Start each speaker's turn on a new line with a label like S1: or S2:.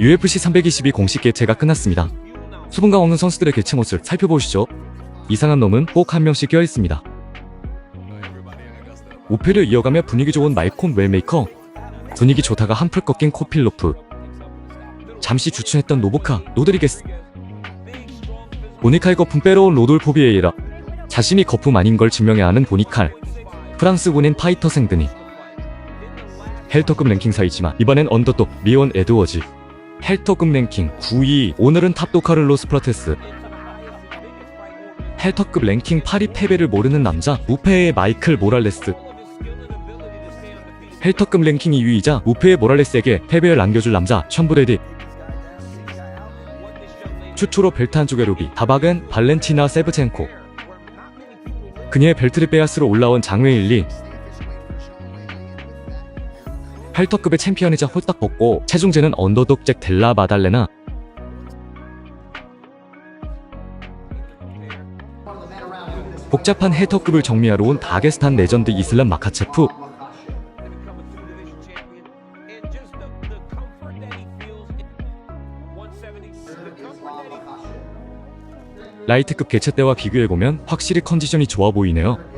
S1: UFC 322 공식 개최가 끝났습니다. 수분감 없는 선수들의 개최 모습 살펴보시죠. 이상한 놈은 꼭 한 명씩 껴 있습니다. 우패를 이어가며 분위기 좋은 말콤 웰메이커 분위기 좋다가 한풀 꺾인 코필로프 잠시 주춤했던 노보카 로드리게스 보니칼 거품 빼러온 로돌포 비에이라 자신이 거품 아닌 걸 증명해야 하는 보니칼 프랑스군인 파이터 생드니 헬터급 랭킹 사이지만 이번엔 언더독 리온 에드워즈 헬터급 랭킹 9위. 오늘은 탑도 카를 로스 프라테스. 헬터급 랭킹 8위 패배를 모르는 남자 우페의 마이클 모랄레스. 헬터급 랭킹 2위이자 우페의 모랄레스에게 패배를 안겨줄 남자 션브레디. 최초로 벨트 한쪽에 루비 다박은 발렌티나 세브첸코. 그녀의 벨트를 빼앗으러 올라온 장외일리 헬터급의 챔피언이자 홀딱 벗고 체중제는 언더독 잭 델라 마달레나. 복잡한 헬터급을 정리하러 온 다게스탄 레전드 이슬람 마카체프. 라이트급 개체 때와 비교해보면 확실히 컨디션이 좋아 보이네요